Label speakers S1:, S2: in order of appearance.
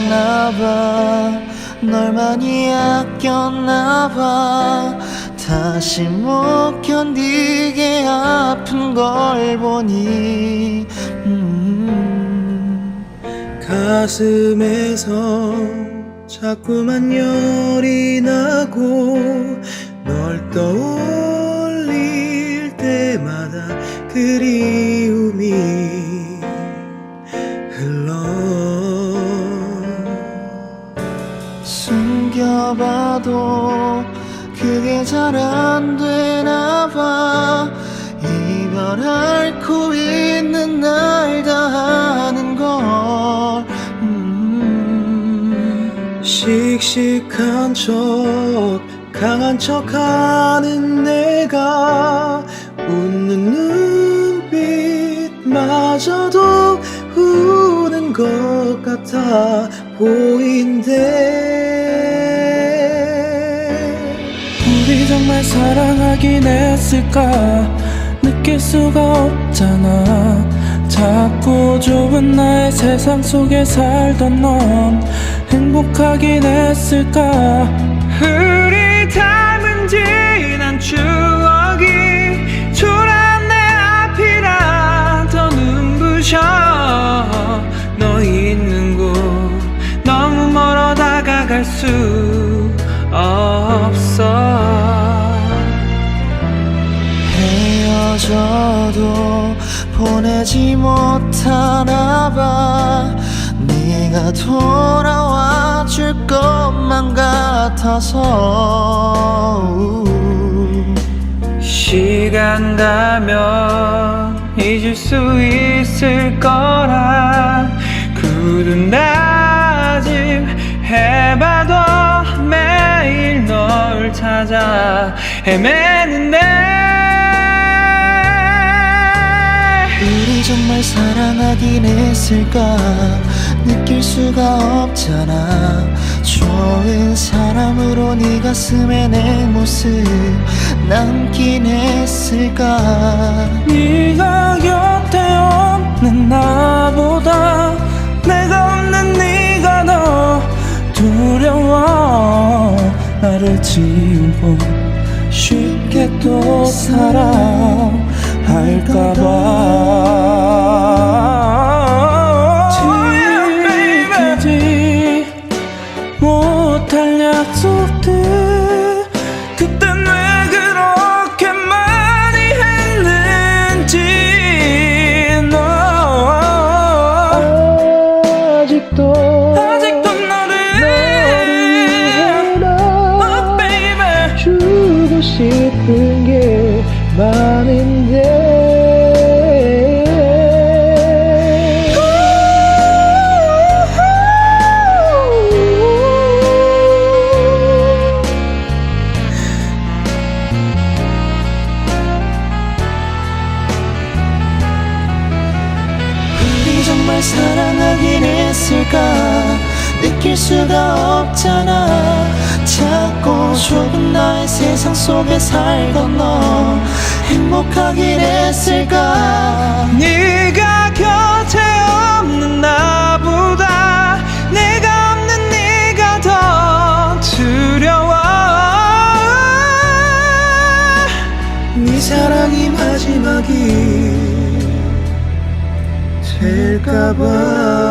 S1: 몰랐나봐 널 많이 아꼈나봐 다시 못 견디게 아픈 걸 보니 음.
S2: 가슴에서 자꾸만 열이 나고
S1: 숨겨봐도 그게 잘 안 되나 봐 이별 앓고 있는 날다 아는 걸 음.
S2: 씩씩한 척 강한 척 하는 내가 웃는 눈빛마저도 우는 것 같아 보인대
S3: 정말 사랑하긴 했을까? 느낄 수가 없잖아. 자꾸 좁은 나의 세상 속에 살던 넌 행복하긴 했을까? 흐릿함은 지난 추억이 초라한 내 앞이라 더 눈부셔. 너 있는 곳 너무 멀어 다가갈 수
S1: 헤어져도 보내지 못하나 봐. 네가 돌아와 줄 것만 같아서.
S3: 시간 가면 잊을 수 있을 거라. 굳은 다짐 해봐도 매일 널 찾아. 헤매는데
S1: 사랑하긴 했을까? 느낄 수가 없잖아. 좋은 사람으로 네 가슴에 내 모습 남긴 했을까?
S3: 네가 곁에 없는 나보다 내가 없는 네가 더 두려워. 나를 지우고 쉽게 또 사랑할까봐
S2: 싶은 게 많은데.
S1: 정말 사랑하긴 했을까? 느낄 수가 없잖아 작고 좁은 나의 세상 속에 살던 너 행복하긴 했을까?
S3: 네가 곁에 없는 나보다 내가 없는 네가 더 두려워.
S2: 네 사랑이 마지막이 될까봐